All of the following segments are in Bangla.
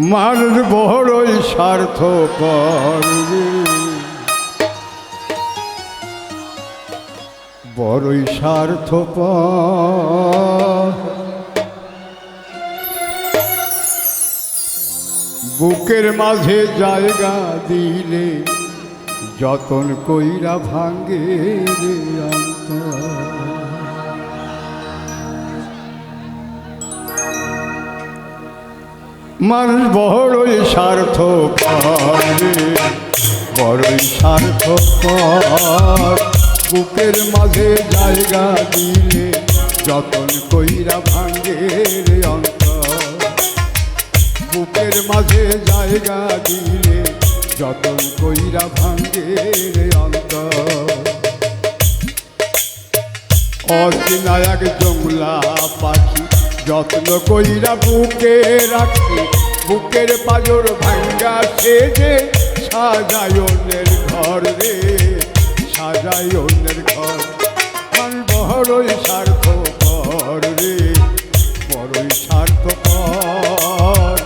মানুষ বড়ই স্বার্থ বড়ই স্বার্থ বুকের মাঝে জায়গা দিলে যতন কইরা ভাঙ্গে রে অন্তর। মানুষ বড়ই স্বার্থ বড়ই স্বার্থ বুকের মাঝে জায়গা দিলে যতন কইরা ভাঙ্গে রে অন্তর। বুকের মাঝে জায়গা দিলে যতন কইরা ভাঙ্গে রে অন্তর। অচিনায়ক জংলা পাখি যত্ন কইরা বুকে রাখি, বুকের পাজর ভাঙ্গা সেজে সাজায়নের ঘর রে সাজায়নের ঘর। মন বড়ই স্বার্থ কর রে, বড়ই স্বার্থ কর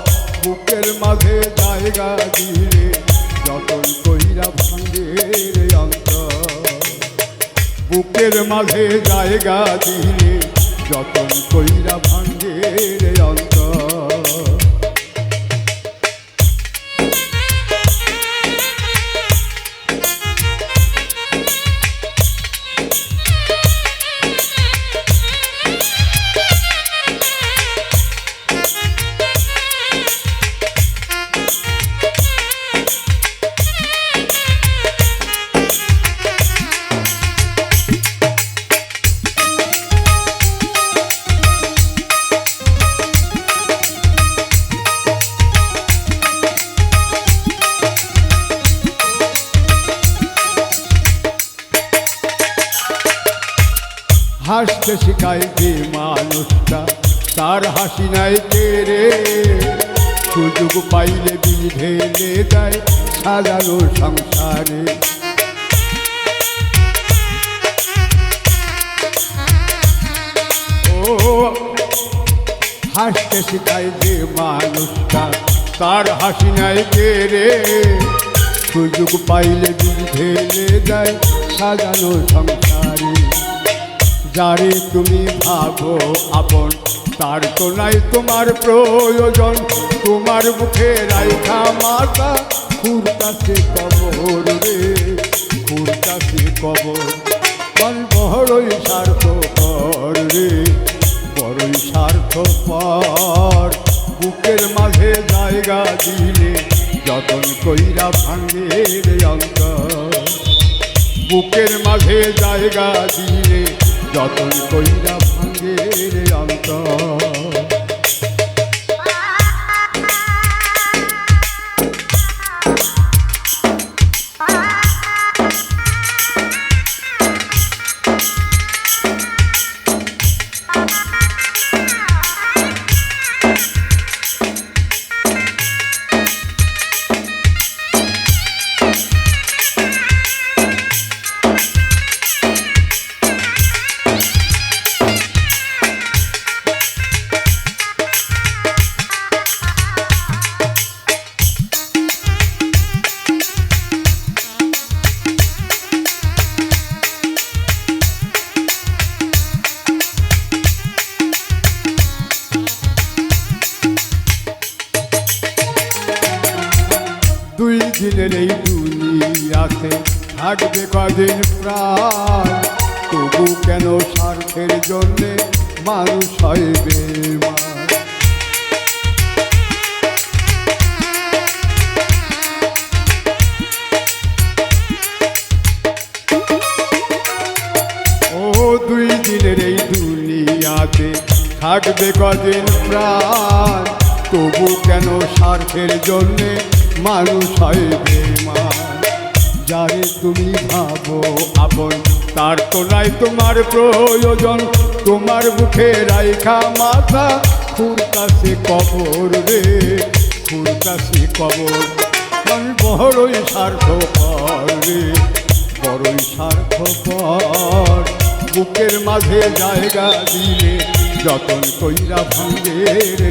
বুকের মাঝে জায়গা দিলে যতন কইরা ভাঙ্গে বুকের মাঝে জায়গা দিলে যতন কইরা ভাঙ্গে রে। হাসতে শিখাই যে মানুষটা, তার হাসি নাই কেড়ে সুযোগ পাইলে বিধেলে দেয় সাজানো সংসারে। ও, হাসতে শিখাই যে মানুষটা, তার হাসি নাই কেড়ে সুযোগ পাইলে বিধেলে দেয় সাজানো সংসারে। যারে তুমি ভাবো আপন। তার তো নাই তোমার প্রয়োজন। তোমার মুখে রাইখা মাতা খুরকাছে কবর রে খুরকাছে কবর। মন বড়ই স্বার্থ পর রে, বড়ই স্বার্থ পর বুকের মাঝে জায়গা দিলে যতন কইরা ভাঙ্গে রে অন্তর। বুকের মাঝে জায়গা দিলে যতন কইরা ভাঙে রে অন্তর। দিনের এই দুনিয়াতে, থাকবে কদিন প্রাণ। তবু কেন স্বার্থের জন্যে মানুষ ও দুই দিনের এই থাকবে কদিন প্রাণ। তবু কেন স্বার্থের জন্যে মানুষ হয় বেমান যারে তুমি ভাবো আপন, তার তো নাই তোমার প্রয়োজন। তোমার মুখে রাইখা মাথা, খুর কাছে কবর রে, খুর কাছে কবর। বড়ই স্বার্থ রে, বড়ই স্বার্থপর। বুকের মাঝে জায়গা দিলে যতন কইরা ভাঙ্গে রে